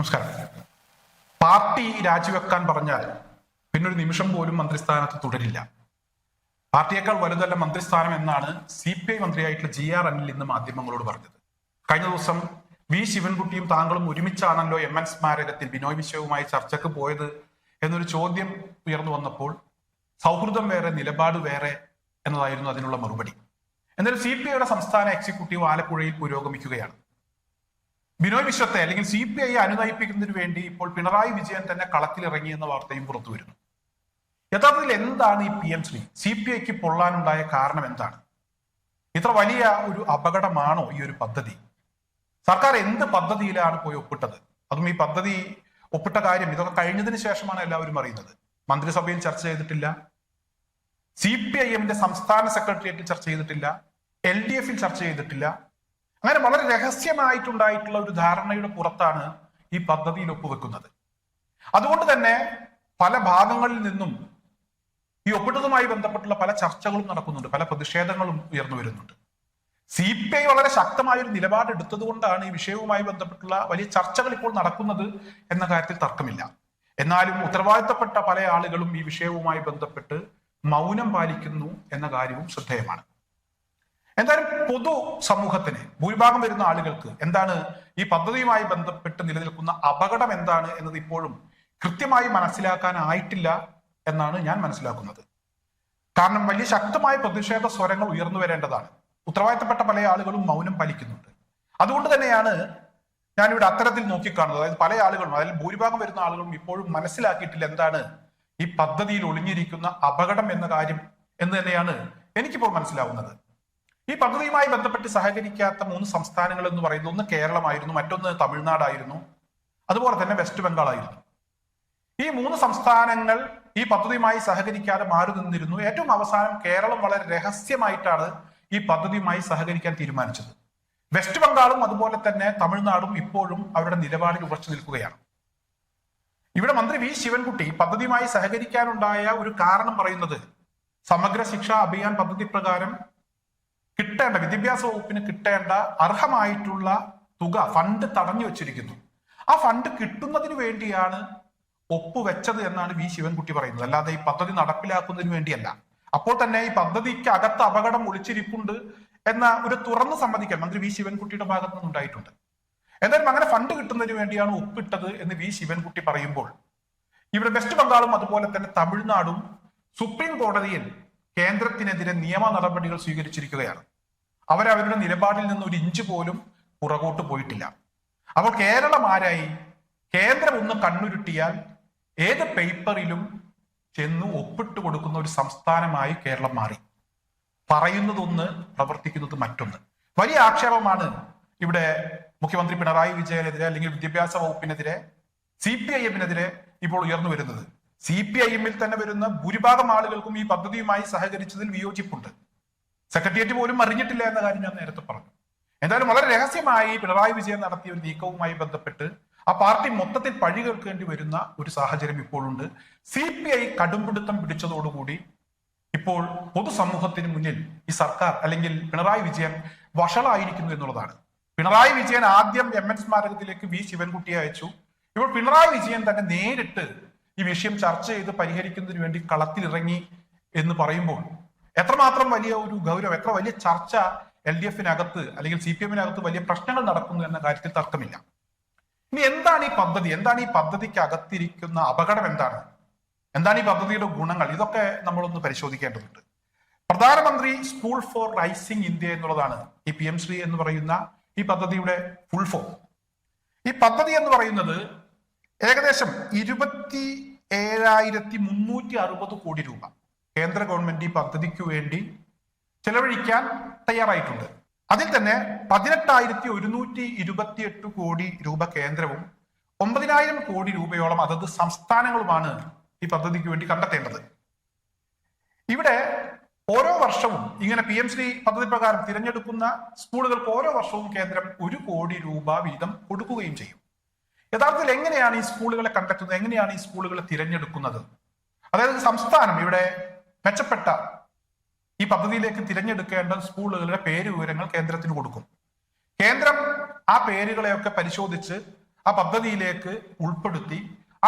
നമസ്കാരം. പാർട്ടി രാജിവെക്കാൻ പറഞ്ഞാൽ പിന്നൊരു നിമിഷം പോലും മന്ത്രിസ്ഥാനത്ത് തുടരില്ല. പാർട്ടിയേക്കാൾ വലുതല്ല മന്ത്രിസ്ഥാനം എന്നാണ് സി പി ഐ മന്ത്രിയായിട്ടുള്ള ജി ആർ അനിൽ ഇന്ന് മാധ്യമങ്ങളോട് പറഞ്ഞത്. കഴിഞ്ഞ ദിവസം വി ശിവൻകുട്ടിയും താങ്കളും ഒരുമിച്ചാണല്ലോ എം എൻ സ്മാരകത്തിൽ ബിനോയ് വിശ്വവുമായി ചർച്ചക്ക് പോയത് എന്നൊരു ചോദ്യം ഉയർന്നു വന്നപ്പോൾ സൗഹൃദം വേറെ നിലപാട് വേറെ എന്നതായിരുന്നു അതിനുള്ള മറുപടി. എന്നാലും സി പി ഐയുടെ സംസ്ഥാന എക്സിക്യൂട്ടീവ് ആലപ്പുഴയിൽ പുരോഗമിക്കുകയാണ്. ബിനോയ് വിശ്വത്തെ അല്ലെങ്കിൽ സി പി ഐ അനുനയിപ്പിക്കുന്നതിന് വേണ്ടി ഇപ്പോൾ പിണറായി വിജയൻ തന്നെ കളത്തിലിറങ്ങി എന്ന വാർത്തയും പുറത്തു വരുന്നു. യഥാർത്ഥത്തിൽ എന്താണ് ഈ P M Shri? C P ഐക്ക് പൊള്ളാനുണ്ടായ കാരണം എന്താണ്? ഇത്ര വലിയ ഒരു അപകടമാണോ ഈ ഒരു പദ്ധതി? സർക്കാർ എന്ത് പദ്ധതിയിലാണ് പോയി ഒപ്പിട്ടത്? അതും ഈ പദ്ധതി ഒപ്പിട്ട കാര്യം ഇതൊക്കെ കഴിഞ്ഞതിന് ശേഷമാണ് എല്ലാവരും അറിയുന്നത്. മന്ത്രിസഭയിൽ ചർച്ച ചെയ്തിട്ടില്ല. സി പി ഐ എമ്മിന്റെ സംസ്ഥാന സെക്രട്ടേറിയറ്റിൽ ചർച്ച ചെയ്തിട്ടില്ല. എൽ ഡി എഫിൽ ചർച്ച ചെയ്തിട്ടില്ല. അങ്ങനെ വളരെ രഹസ്യമായിട്ടുണ്ടായിട്ടുള്ള ഒരു ധാരണയുടെ പുറത്താണ് ഈ പദ്ധതിയിൽ ഒപ്പുവെക്കുന്നത്. അതുകൊണ്ട് തന്നെ പല ഭാഗങ്ങളിൽ നിന്നും ഈ ഒപ്പിട്ടതുമായി ബന്ധപ്പെട്ടുള്ള പല ചർച്ചകളും നടക്കുന്നുണ്ട്. പല പ്രതിഷേധങ്ങളും ഉയർന്നു വരുന്നുണ്ട്. സി പി ഐ വളരെ ശക്തമായ ഒരു നിലപാട് എടുത്തതുകൊണ്ടാണ് ഈ വിഷയവുമായി ബന്ധപ്പെട്ടുള്ള വലിയ ചർച്ചകൾ ഇപ്പോൾ നടക്കുന്നത് എന്ന കാര്യത്തിൽ തർക്കമില്ല. എന്നാലും ഉത്തരവാദിത്തപ്പെട്ട പല ആളുകളും ഈ വിഷയവുമായി ബന്ധപ്പെട്ട് മൗനം പാലിക്കുന്നു എന്ന കാര്യവും ശ്രദ്ധേയമാണ്. എന്തായാലും പൊതു സമൂഹത്തിന് ഭൂരിഭാഗം വരുന്ന ആളുകൾക്ക് എന്താണ് ഈ പദ്ധതിയുമായി ബന്ധപ്പെട്ട് നിലനിൽക്കുന്ന അപകടം എന്താണ് എന്നത് ഇപ്പോഴും കൃത്യമായി മനസ്സിലാക്കാനായിട്ടില്ല എന്നാണ് ഞാൻ മനസ്സിലാക്കുന്നത്. കാരണം വലിയ ശക്തമായ പ്രതിഷേധ സ്വരങ്ങൾ ഉയർന്നു വരേണ്ടതാണ്. ഉത്തരവാദിത്തപ്പെട്ട പല ആളുകളും മൗനം പാലിക്കുന്നുണ്ട്. അതുകൊണ്ട് തന്നെയാണ് ഞാനിവിടെ അത്തരത്തിൽ നോക്കിക്കാണുന്നത്. അതായത് പല ആളുകളും അതിൽ ഭൂരിഭാഗം വരുന്ന ആളുകളും ഇപ്പോഴും മനസ്സിലാക്കിയിട്ടില്ല എന്താണ് ഈ പദ്ധതിയിൽ ഒളിഞ്ഞിരിക്കുന്ന അപകടം എന്ന കാര്യം എന്ന് തന്നെയാണ് എനിക്കിപ്പോൾ മനസ്സിലാവുന്നത്. ഈ പദ്ധതിയുമായി ബന്ധപ്പെട്ട് സഹകരിക്കാത്ത മൂന്ന് സംസ്ഥാനങ്ങൾ എന്ന് പറയുന്നത് ഒന്ന് കേരളമായിരുന്നു മറ്റൊന്ന് തമിഴ്നാടായിരുന്നു. അതുപോലെ തന്നെ വെസ്റ്റ് ബംഗാൾ ആയിരുന്നു ഈ മൂന്ന് സംസ്ഥാനങ്ങൾ ഈ പദ്ധതിയുമായി സഹകരിക്കാതെ മാറി നിന്നിരുന്നു. ഏറ്റവും അവസാനം കേരളം വളരെ രഹസ്യമായിട്ടാണ് ഈ പദ്ധതിയുമായി സഹകരിക്കാൻ തീരുമാനിച്ചത്. വെസ്റ്റ് ബംഗാളും അതുപോലെ തന്നെ തമിഴ്നാടും ഇപ്പോഴും അവരുടെ നിലപാടിൽ ഉറച്ചു നിൽക്കുകയാണ്. ഇവിടെ മന്ത്രി വി. ശിവൻകുട്ടി പദ്ധതിയുമായി സഹകരിക്കാനുണ്ടായ ഒരു കാരണം പറയുന്നത് സമഗ്ര ശിക്ഷാ അഭിയാൻ പദ്ധതി പ്രകാരം കിട്ടേണ്ട വിദ്യാഭ്യാസ വകുപ്പിന് കിട്ടേണ്ട അർഹമായിട്ടുള്ള തുക ഫണ്ട് തടഞ്ഞു വെച്ചിരിക്കുന്നു. ആ ഫണ്ട് കിട്ടുന്നതിന് വേണ്ടിയാണ് ഒപ്പുവെച്ചത് എന്നാണ് വി ശിവൻകുട്ടി പറയുന്നത്. അല്ലാതെ ഈ പദ്ധതി നടപ്പിലാക്കുന്നതിന് വേണ്ടിയല്ല. അപ്പോൾ തന്നെ ഈ പദ്ധതിക്ക് അകത്ത് അപകടം ഒളിച്ചിരിപ്പുണ്ട് എന്ന ഒരു തുറന്നു സമ്മതിക്കാൻ മന്ത്രി വി ശിവൻകുട്ടിയുടെ ഭാഗത്തു നിന്നുണ്ടായിട്ടുണ്ട് എന്തായാലും അങ്ങനെ ഫണ്ട് കിട്ടുന്നതിന് വേണ്ടിയാണ് ഒപ്പിട്ടത് എന്ന് വി ശിവൻകുട്ടി പറയുമ്പോൾ ഇവിടെ വെസ്റ്റ് ബംഗാളും അതുപോലെ തന്നെ തമിഴ്നാടും സുപ്രീം കോടതിയിൽ കേന്ദ്രത്തിനെതിരെ നിയമ നടപടികൾ സ്വീകരിച്ചിരിക്കുകയാണ്. അവരവരുടെ നിലപാടിൽ നിന്ന് ഒരു ഇഞ്ച് പോലും പുറകോട്ട് പോയിട്ടില്ല. അപ്പോൾ കേരളം ആരായി? കേന്ദ്രം ഒന്ന് കണ്ണുരുട്ടിയാൽ ഏത് പേപ്പറിലും ചെന്ന് ഒപ്പിട്ട് കൊടുക്കുന്ന ഒരു സംസ്ഥാനമായി കേരളം മാറി. പറയുന്നതൊന്ന് പ്രവർത്തിക്കുന്നത് മറ്റൊന്ന്. വലിയ ആക്ഷേപമാണ് ഇവിടെ മുഖ്യമന്ത്രി പിണറായി വിജയനെതിരെ അല്ലെങ്കിൽ വിദ്യാഭ്യാസ വകുപ്പിനെതിരെ സി പി ഐ എമ്മിനെതിരെ ഇപ്പോൾ ഉയർന്നു വരുന്നത്. സി പി ഐ എമ്മിൽ തന്നെ വരുന്ന ഭൂരിഭാഗം ആളുകൾക്കും ഈ പദ്ധതിയുമായി സഹകരിച്ചതിൽ വിയോജിപ്പുണ്ട്. സെക്രട്ടേറിയറ്റ് പോലും അറിഞ്ഞിട്ടില്ല എന്ന കാര്യം ഞാൻ നേരത്തെ പറഞ്ഞു. എന്തായാലും വളരെ രഹസ്യമായി പിണറായി വിജയൻ നടത്തിയ ഒരു നീക്കവുമായി ബന്ധപ്പെട്ട് ആ പാർട്ടി മൊത്തത്തിൽ പഴി കേൾക്കേണ്ടി വരുന്ന ഒരു സാഹചര്യം ഇപ്പോഴുണ്ട്. സി പി ഐ കടുംപിടുത്തം പിടിച്ചതോടുകൂടി ഇപ്പോൾ പൊതുസമൂഹത്തിന് മുന്നിൽ ഈ സർക്കാർ അല്ലെങ്കിൽ പിണറായി വിജയൻ വഷളായിരിക്കുന്നു എന്നുള്ളതാണ്. പിണറായി വിജയൻ ആദ്യം എം എൻ സ്മാരകത്തിലേക്ക് വി ശിവൻകുട്ടിയെ അയച്ചു. ഇപ്പോൾ പിണറായി വിജയൻ തന്നെ നേരിട്ട് ഈ വിഷയം ചർച്ച ചെയ്ത് പരിഹരിക്കുന്നതിന് വേണ്ടി കളത്തിലിറങ്ങി എന്ന് പറയുമ്പോൾ എത്രമാത്രം വലിയ ഒരു ഗൗരവം എത്ര വലിയ ചർച്ച എൽ ഡി എഫിനകത്ത് അല്ലെങ്കിൽ സി പി എമ്മിനകത്ത് വലിയ പ്രശ്നങ്ങൾ നടക്കുന്നു എന്ന കാര്യത്തിൽ തർക്കമില്ല. ഇനി എന്താണ് ഈ പദ്ധതി? എന്താണ് ഈ പദ്ധതിക്ക് അകത്തിരിക്കുന്ന അപകടം എന്താണ്? എന്താണ് ഈ പദ്ധതിയുടെ ഗുണങ്ങൾ? ഇതൊക്കെ നമ്മളൊന്ന് പരിശോധിക്കേണ്ടതുണ്ട്. പ്രധാനമന്ത്രി സ്കൂൾ ഫോർ റൈസിംഗ് ഇന്ത്യ എന്നുള്ളതാണ് ഈ പി എം ശ്രീ എന്ന് പറയുന്ന ഈ പദ്ധതിയുടെ ഫുൾ ഫോം ഈ പദ്ധതി എന്ന് പറയുന്നത് ഏകദേശം ഇരുപത്തി ഏഴായിരത്തി മുന്നൂറ്റി അറുപത് കോടി രൂപ. കേന്ദ്ര ഗവൺമെന്റ് ഈ പദ്ധതിക്ക് വേണ്ടി ചെലവഴിക്കാൻ തയ്യാറായിട്ടുണ്ട്. അതിൽ തന്നെ പതിനെട്ടായിരത്തി ഒരുന്നൂറ്റി ഇരുപത്തിയെട്ട് കോടി രൂപ കേന്ദ്രവും ഒമ്പതിനായിരം കോടി രൂപയോളം അതത് സംസ്ഥാനങ്ങളുമാണ് ഈ പദ്ധതിക്ക് വേണ്ടി കണ്ടെത്തേണ്ടത്. ഇവിടെ ഓരോ വർഷവും ഇങ്ങനെ പി എം ശ്രീ പദ്ധതി പ്രകാരം തിരഞ്ഞെടുക്കുന്ന സ്കൂളുകൾക്ക് ഓരോ വർഷവും കേന്ദ്രം ഒരു കോടി രൂപ വീതം കൊടുക്കുകയും ചെയ്യും. യഥാർത്ഥത്തിൽ എങ്ങനെയാണ് ഈ സ്കൂളുകളെ കണ്ടെത്തുന്നത്? എങ്ങനെയാണ് ഈ സ്കൂളുകളെ തിരഞ്ഞെടുക്കുന്നത്? അതായത് സംസ്ഥാനം ഇവിടെ മെച്ചപ്പെട്ട ഈ പദ്ധതിയിലേക്ക് തിരഞ്ഞെടുക്കേണ്ട സ്കൂളുകളുടെ പേര് വിവരങ്ങൾ കേന്ദ്രത്തിന് കൊടുക്കും. കേന്ദ്രം ആ പേരുകളെയൊക്കെ പരിശോധിച്ച് ആ പദ്ധതിയിലേക്ക് ഉൾപ്പെടുത്തി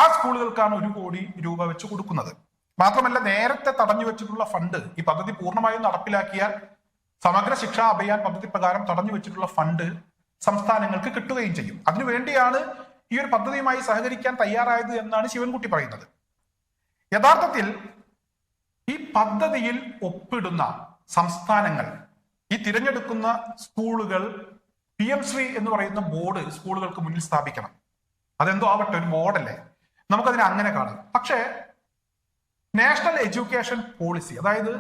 ആ സ്കൂളുകൾക്കാണ് ഒരു കോടി രൂപ വെച്ച് കൊടുക്കുന്നത്. മാത്രമല്ല നേരത്തെ തടഞ്ഞു വെച്ചിട്ടുള്ള ഫണ്ട് ഈ പദ്ധതി പൂർണമായും നടപ്പിലാക്കിയാൽ സമഗ്ര ശിക്ഷാ അഭിയാൻ പദ്ധതി പ്രകാരം തടഞ്ഞു വെച്ചിട്ടുള്ള ഫണ്ട് സംസ്ഥാനങ്ങൾക്ക് കിട്ടുകയും ചെയ്യും. അതിനുവേണ്ടിയാണ് ഈ ഒരു പദ്ധതിയുമായി സഹകരിക്കാൻ തയ്യാറായത് എന്നാണ് ശിവൻകുട്ടി പറയുന്നത്. യഥാർത്ഥത്തിൽ ഈ പദ്ധതിയിൽ ഒപ്പിടുന്ന സംസ്ഥാനങ്ങൾ ഈ തിരഞ്ഞെടുക്കുന്ന സ്കൂളുകൾ പി എം ശ്രീ എന്ന് പറയുന്ന ബോർഡ് സ്കൂളുകൾക്ക് മുന്നിൽ സ്ഥാപിക്കണം. അതെന്തോ ആവട്ടെ ഒരു ബോർഡല്ലേ നമുക്കതിനെ അങ്ങനെ കാണാം. പക്ഷേ നാഷണൽ എഡ്യൂക്കേഷൻ പോളിസി അതായത്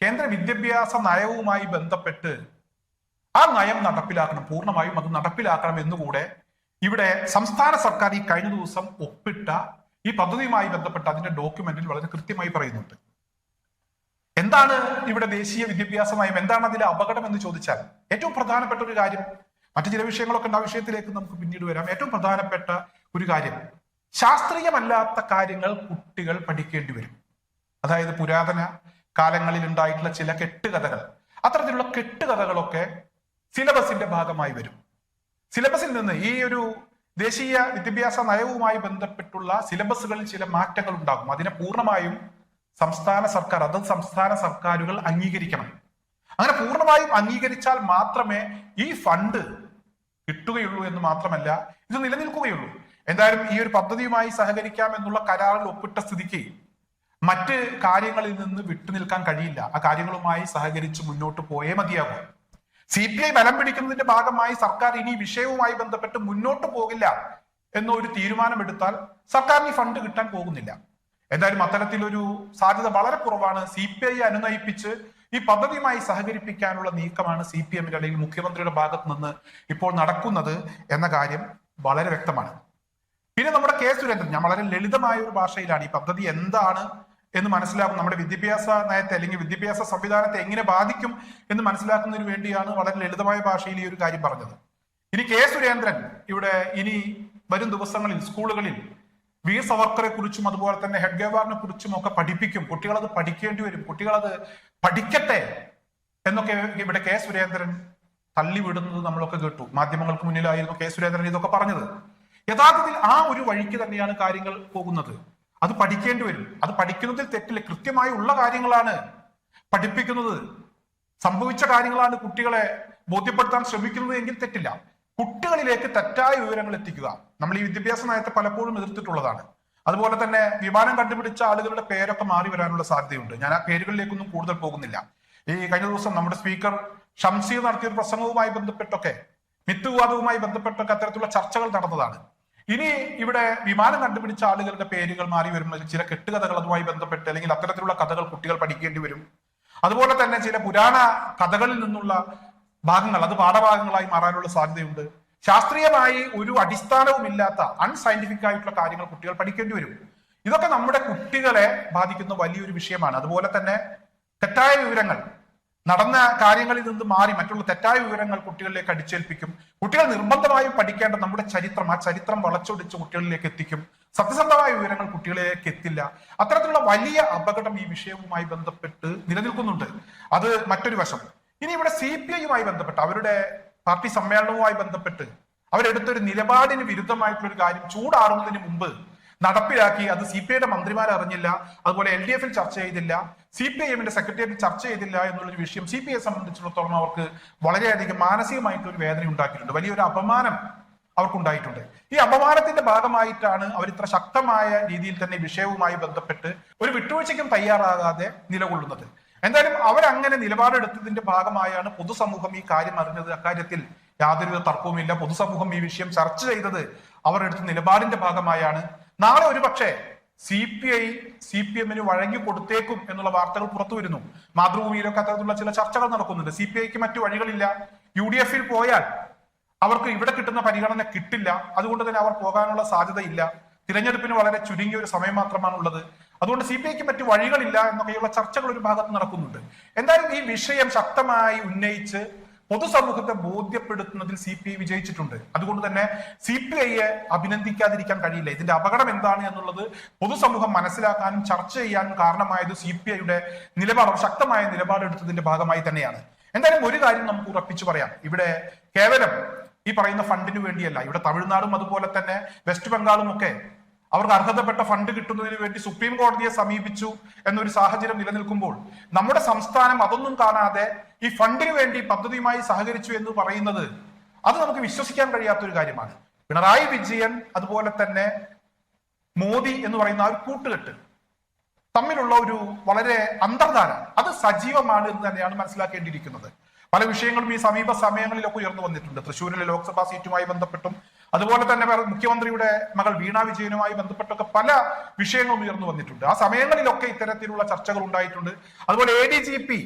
കേന്ദ്ര വിദ്യാഭ്യാസ നയവുമായി ബന്ധപ്പെട്ട് ആ നയം നടപ്പിലാക്കണം പൂർണമായും അത് നടപ്പിലാക്കണം എന്നുകൂടെ ഇവിടെ സംസ്ഥാന സർക്കാർ ഈ കഴിഞ്ഞ ദിവസം ഒപ്പിട്ട ഈ പദ്ധതിയുമായി ബന്ധപ്പെട്ട അതിന്റെ ഡോക്യുമെന്റിൽ വളരെ കൃത്യമായി പറയുന്നുണ്ട്. എന്താണ് ഇവിടെ ദേശീയ വിദ്യാഭ്യാസ നയം എന്താണ് അതിലെ അപകടം എന്ന് ചോദിച്ചാൽ ഏറ്റവും പ്രധാനപ്പെട്ട ഒരു കാര്യം മറ്റു ചില വിഷയങ്ങളൊക്കെ ഉണ്ട് ആ വിഷയത്തിലേക്ക് നമുക്ക് പിന്നീട് വരാം. ഏറ്റവും പ്രധാനപ്പെട്ട ഒരു കാര്യം ശാസ്ത്രീയമല്ലാത്ത കാര്യങ്ങൾ കുട്ടികൾ പഠിക്കേണ്ടി വരും. അതായത് പുരാതന കാലങ്ങളിൽ ഉണ്ടായിട്ടുള്ള ചില കെട്ടുകഥകൾ അത്തരത്തിലുള്ള കെട്ടുകഥകളൊക്കെ സിലബസിന്റെ ഭാഗമായി വരും. സിലബസിൽ നിന്ന് ഈ ഒരു ദേശീയ വിദ്യാഭ്യാസ നയവുമായി ബന്ധപ്പെട്ടുള്ള സിലബസുകളിൽ ചില മാറ്റങ്ങൾ ഉണ്ടാകും. അതിനെ പൂർണമായും സംസ്ഥാന സർക്കാർ അത് സംസ്ഥാന സർക്കാരുകൾ അംഗീകരിക്കണം. അങ്ങനെ പൂർണമായും അംഗീകരിച്ചാൽ മാത്രമേ ഈ ഫണ്ട് കിട്ടുകയുള്ളൂ എന്ന് മാത്രമല്ല ഇത് നിലനിൽക്കുകയുള്ളൂ. എന്തായാലും ഈ ഒരു പദ്ധതിയുമായി സഹകരിക്കാം എന്നുള്ള കരാറിൽ ഒപ്പിട്ട സ്ഥിതിക്ക് മറ്റ് കാര്യങ്ങളിൽ നിന്ന് വിട്ടുനിൽക്കാൻ കഴിയില്ല. ആ കാര്യങ്ങളുമായി സഹകരിച്ച് മുന്നോട്ട് പോയേ മതിയാകും. സി പി ഐ ബലം പിടിക്കുന്നതിന്റെ ഭാഗമായി സർക്കാർ ഇനി വിഷയവുമായി ബന്ധപ്പെട്ട് മുന്നോട്ട് പോകില്ല എന്നൊരു തീരുമാനമെടുത്താൽ സർക്കാരിന് ഫണ്ട് കിട്ടാൻ പോകുന്നില്ല. എന്തായാലും അത്തരത്തിലൊരു സാധ്യത വളരെ കുറവാണ്. സി പി ഐ അനുനയിപ്പിച്ച് ഈ പദ്ധതിയുമായി സഹകരിപ്പിക്കാനുള്ള നീക്കമാണ് സി പി എമ്മിന്റെ അല്ലെങ്കിൽ മുഖ്യമന്ത്രിയുടെ ഭാഗത്ത് നിന്ന് ഇപ്പോൾ നടക്കുന്നത് എന്ന കാര്യം വളരെ വ്യക്തമാണ്. പിന്നെ നമ്മുടെ കെ സുരേന്ദ്രൻ ഞാൻ വളരെ ലളിതമായ ഒരു ഭാഷയിലാണ് ഈ പദ്ധതി എന്താണ് എന്ന് മനസ്സിലാക്കും. നമ്മുടെ വിദ്യാഭ്യാസ നയത്തെ അല്ലെങ്കിൽ വിദ്യാഭ്യാസ സംവിധാനത്തെ എങ്ങനെ ബാധിക്കും എന്ന് മനസ്സിലാക്കുന്നതിന് വേണ്ടിയാണ് വളരെ ലളിതമായ ഭാഷയിൽ ഈ ഒരു കാര്യം പറഞ്ഞത്. ഇനി കെ സുരേന്ദ്രൻ ഇവിടെ ഇനി വരും ദിവസങ്ങളിൽ സ്കൂളുകളിൽ വീർ സവർക്കറെ കുറിച്ചും അതുപോലെ തന്നെ ഹെഡ്ഗേവാറിനെ കുറിച്ചും ഒക്കെ പഠിപ്പിക്കും. കുട്ടികളത് പഠിക്കേണ്ടി വരും. കുട്ടികളത് പഠിക്കട്ടെ എന്നൊക്കെ ഇവിടെ കെ സുരേന്ദ്രൻ തള്ളിവിടുന്നത് നമ്മളൊക്കെ കേട്ടു. മാധ്യമങ്ങൾക്ക് മുന്നിലായിരുന്നു കെ സുരേന്ദ്രൻ ഇതൊക്കെ പറഞ്ഞത്. യഥാർത്ഥത്തിൽ ആ ഒരു വഴിക്ക് തന്നെയാണ് കാര്യങ്ങൾ പോകുന്നത്. അത് പഠിക്കേണ്ടി വരും. അത് പഠിക്കുന്നതിൽ തെറ്റില്ല. കൃത്യമായി ഉള്ള കാര്യങ്ങളാണ് പഠിപ്പിക്കുന്നത്. സംഭവിച്ച കാര്യങ്ങളാണ് കുട്ടികളെ ബോധ്യപ്പെടുത്താൻ ശ്രമിക്കുന്നത് എങ്കിൽ തെറ്റില്ല. കുട്ടികളിലേക്ക് തെറ്റായ വിവരങ്ങൾ എത്തിക്കുക. നമ്മൾ ഈ വിദ്യാഭ്യാസ നയത്തെ പലപ്പോഴും എതിർത്തിട്ടുള്ളതാണ്. അതുപോലെ തന്നെ വിമാനം കണ്ടുപിടിച്ച ആളുകളുടെ പേരൊക്കെ മാറി വരാനുള്ള സാധ്യതയുണ്ട്. ഞാൻ ആ പേരുകളിലേക്കൊന്നും കൂടുതൽ പോകുന്നില്ല. ഈ കഴിഞ്ഞ ദിവസം നമ്മുടെ സ്പീക്കർ ഷംസീർ നടത്തിയ ഒരു പ്രസംഗവുമായി ബന്ധപ്പെട്ടൊക്കെ മിത്തുവാദവുമായി ബന്ധപ്പെട്ടൊക്കെ അത്തരത്തിലുള്ള ചർച്ചകൾ നടന്നതാണ്. ഇനി ഇവിടെ വിമാനം കണ്ടുപിടിച്ച ആളുകളുടെ പേരുകൾ മാറി വരുമ്പോൾ ചില കെട്ടുകഥകൾ അതുമായി ബന്ധപ്പെട്ട് അല്ലെങ്കിൽ അത്തരത്തിലുള്ള കഥകൾ കുട്ടികൾ പഠിക്കേണ്ടി വരും. അതുപോലെ തന്നെ ചില പുരാണ കഥകളിൽ നിന്നുള്ള ഭാഗങ്ങൾ അത് പാഠഭാഗങ്ങളായി മാറാനുള്ള സാധ്യതയുണ്ട്. ശാസ്ത്രീയമായി ഒരു അടിസ്ഥാനവുമില്ലാത്ത അൺസയന്റിഫിക് ആയിട്ടുള്ള കാര്യങ്ങൾ കുട്ടികൾ പഠിക്കേണ്ടി വരും. ഇതൊക്കെ നമ്മുടെ കുട്ടികളെ ബാധിക്കുന്ന വലിയൊരു വിഷയമാണ്. അതുപോലെ തന്നെ തെറ്റായ വിവരങ്ങൾ നടന്ന കാര്യങ്ങളിൽ നിന്ന് മാറി മറ്റുള്ള തെറ്റായ വിവരങ്ങൾ കുട്ടികളിലേക്ക് അടിച്ചേൽപ്പിക്കും. കുട്ടികൾ നിർബന്ധമായും പഠിക്കേണ്ട നമ്മുടെ ചരിത്രം ആ ചരിത്രം വളച്ചൊടിച്ച് കുട്ടികളിലേക്ക് എത്തിക്കും. സത്യസന്ധമായ വിവരങ്ങൾ കുട്ടികളിലേക്ക് എത്തില്ല. അത്തരത്തിലുള്ള വലിയ അപകടം ഈ വിഷയവുമായി ബന്ധപ്പെട്ട് നിലനിൽക്കുന്നുണ്ട്. അത് മറ്റൊരു വശം. ഇനി ഇവിടെ സി പി ഐയുമായി ബന്ധപ്പെട്ട് അവരുടെ പാർട്ടി സമ്മേളനവുമായി ബന്ധപ്പെട്ട് അവരെടുത്തൊരു നിലപാടിന് വിരുദ്ധമായിട്ടുള്ള ഒരു കാര്യം ചൂടാറുന്നതിന് മുമ്പ് നടപ്പിലാക്കി അത് സി പി ഐയുടെ മന്ത്രിമാർ അറിഞ്ഞില്ല അതുപോലെ എൽ ഡി എഫിൽ ചർച്ച ചെയ്തില്ല സി പി ഐ എമ്മിന്റെ സെക്രട്ടേറിയറ്റിൽ ചർച്ച ചെയ്തില്ല എന്നുള്ളൊരു വിഷയം സി പി ഐയെ സംബന്ധിച്ചിടത്തോളം അവർക്ക് വളരെയധികം മാനസികമായിട്ടൊരു വേദന ഉണ്ടാക്കിയിട്ടുണ്ട്. വലിയൊരു അപമാനം അവർക്കുണ്ടായിട്ടുണ്ട്. ഈ അപമാനത്തിന്റെ ഭാഗമായിട്ടാണ് അവർ ഇത്ര ശക്തമായ രീതിയിൽ തന്നെ വിഷയവുമായി ബന്ധപ്പെട്ട് ഒരു വിട്ടുവീഴ്ചയ്ക്കും തയ്യാറാകാതെ നിലകൊള്ളുന്നത്. എന്തായാലും അവരങ്ങനെ നിലപാടെടുത്തതിന്റെ ഭാഗമായാണ് പൊതുസമൂഹം ഈ കാര്യം അറിഞ്ഞത്. അക്കാര്യത്തിൽ യാതൊരുവിധ തർക്കവുമില്ല. പൊതുസമൂഹം ഈ വിഷയം ചർച്ച ചെയ്തത് അവർ എടുത്ത നിലപാടിന്റെ ഭാഗമായാണ്. നാളെ ഒരുപക്ഷെ C P I C P എമ്മിന് വഴങ്ങി കൊടുത്തേക്കും എന്നുള്ള വാർത്തകൾ പുറത്തു വരുന്നു. മാതൃഭൂമിയിലൊക്കെ അത്തരത്തിലുള്ള ചില ചർച്ചകൾ നടക്കുന്നുണ്ട്. സി പി ഐക്ക് മറ്റു വഴികളില്ല. യു ഡി എഫിൽ പോയാൽ അവർക്ക് ഇവിടെ കിട്ടുന്ന പരിഗണന കിട്ടില്ല. അതുകൊണ്ട് തന്നെ അവർ പോകാനുള്ള സാധ്യതയില്ല. തിരഞ്ഞെടുപ്പിന് വളരെ ചുരുങ്ങിയ ഒരു സമയം മാത്രമാണ് ഉള്ളത് അതുകൊണ്ട് സി പി ഐക്ക് മറ്റു വഴികളില്ല എന്നൊക്കെയുള്ള ചർച്ചകൾ ഒരു ഭാഗത്ത് നടക്കുന്നുണ്ട്. എന്തായാലും ഈ വിഷയം ശക്തമായി ഉന്നയിച്ച് പൊതുസമൂഹത്തെ ബോധ്യപ്പെടുത്തുന്നതിൽ സി പി ഐ വിജയിച്ചിട്ടുണ്ട്. അതുകൊണ്ട് തന്നെ സി പി ഐയെ അഭിനന്ദിക്കാതിരിക്കാൻ കഴിയില്ല. ഇതിന്റെ അപകടം എന്താണ് എന്നുള്ളത് പൊതുസമൂഹം മനസ്സിലാക്കാനും ചർച്ച ചെയ്യാനും കാരണമായത് സി പി ഐയുടെ നിലപാട് ശക്തമായ നിലപാടെടുത്തതിന്റെ ഭാഗമായി തന്നെയാണ്. എന്തായാലും ഒരു കാര്യം നമുക്ക് ഉറപ്പിച്ചു പറയാം. ഇവിടെ കേവലം ഈ പറയുന്ന ഫണ്ടിന് വേണ്ടിയല്ല. ഇവിടെ തമിഴ്നാടും അതുപോലെ തന്നെ വെസ്റ്റ് ബംഗാളും ഒക്കെ അവർക്ക് അർഹതപ്പെട്ട ഫണ്ട് കിട്ടുന്നതിന് വേണ്ടി സുപ്രീം കോടതിയെ സമീപിച്ചു എന്നൊരു സാഹചര്യം നിലനിൽക്കുമ്പോൾ നമ്മുടെ സംസ്ഥാനം അതൊന്നും കാണാതെ ഈ ഫണ്ടിന് വേണ്ടി പദ്ധതിയുമായി സഹകരിച്ചു എന്ന് പറയുന്നത് അത് നമുക്ക് വിശ്വസിക്കാൻ കഴിയാത്ത ഒരു കാര്യമാണ്. പിണറായി വിജയൻ അതുപോലെ തന്നെ മോദി എന്ന് പറയുന്ന ഒരു കൂട്ടുകെട്ട് തമ്മിലുള്ള ഒരു വളരെ അന്തർധാര അത് സജീവമാണ് എന്ന് തന്നെയാണ് മനസ്സിലാക്കേണ്ടിയിരിക്കുന്നത്. പല വിഷയങ്ങളും ഈ സമീപ സമയങ്ങളിലൊക്കെ ഉയർന്നു വന്നിട്ടുണ്ട്. തൃശ്ശൂരിലെ ലോക്സഭാ സീറ്റുമായി ബന്ധപ്പെട്ടും അതുപോലെ തന്നെ മുഖ്യമന്ത്രിയുടെ മകൾ വീണ വിജയനുമായി ബന്ധപ്പെട്ടൊക്കെ പല വിഷയങ്ങളും ഉയർന്നു വന്നിട്ടുണ്ട്. ആ സമയങ്ങളിലൊക്കെ ഇത്തരത്തിലുള്ള ചർച്ചകൾ ഉണ്ടായിട്ടുണ്ട്. അതുപോലെ A D G P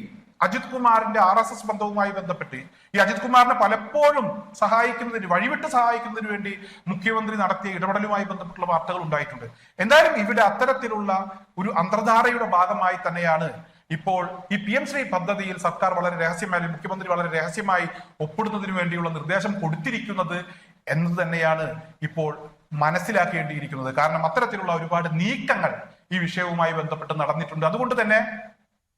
Ajit കുമാറിന്റെ ആർ എസ് എസ് ബന്ധവുമായി ബന്ധപ്പെട്ട് ഈ അജിത് കുമാറിനെ പലപ്പോഴും സഹായിക്കുന്നതിന് വഴിവിട്ട് സഹായിക്കുന്നതിന് വേണ്ടി മുഖ്യമന്ത്രി നടത്തിയ ഇടപെടലുമായി ബന്ധപ്പെട്ടുള്ള വാർത്തകൾ ഉണ്ടായിട്ടുണ്ട്. എന്തായാലും ഇവിടെ അത്തരത്തിലുള്ള ഒരു അന്തർധാരയുടെ ഭാഗമായി തന്നെയാണ് ഇപ്പോൾ ഈ പി എം ശ്രീ പദ്ധതിയിൽ സർക്കാർ വളരെ രഹസ്യമായി മുഖ്യമന്ത്രി വളരെ രഹസ്യമായി ഒപ്പിടുന്നതിന് വേണ്ടിയുള്ള നിർദ്ദേശം കൊടുത്തിരിക്കുന്നത് എന്നത് തന്നെയാണ് ഇപ്പോൾ മനസ്സിലാക്കേണ്ടിയിരിക്കുന്നത്. കാരണം അത്തരത്തിലുള്ള ഒരുപാട് നീക്കങ്ങൾ ഈ വിഷയവുമായി ബന്ധപ്പെട്ട് നടന്നിട്ടുണ്ട്. അതുകൊണ്ട് തന്നെ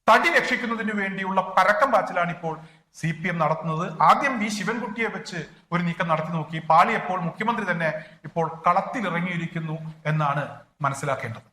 തടി രക്ഷിക്കുന്നതിന് വേണ്ടിയുള്ള പരക്കം പാച്ചിലാണ് ഇപ്പോൾ സി പി എം നടത്തുന്നത്. ആദ്യം വി ശിവൻകുട്ടിയെ വെച്ച് ഒരു നീക്കം നടത്തി നോക്കി. പാളിയപ്പോൾ മുഖ്യമന്ത്രി തന്നെ ഇപ്പോൾ കളത്തിലിറങ്ങിയിരിക്കുന്നു എന്നാണ് മനസ്സിലാക്കേണ്ടത്.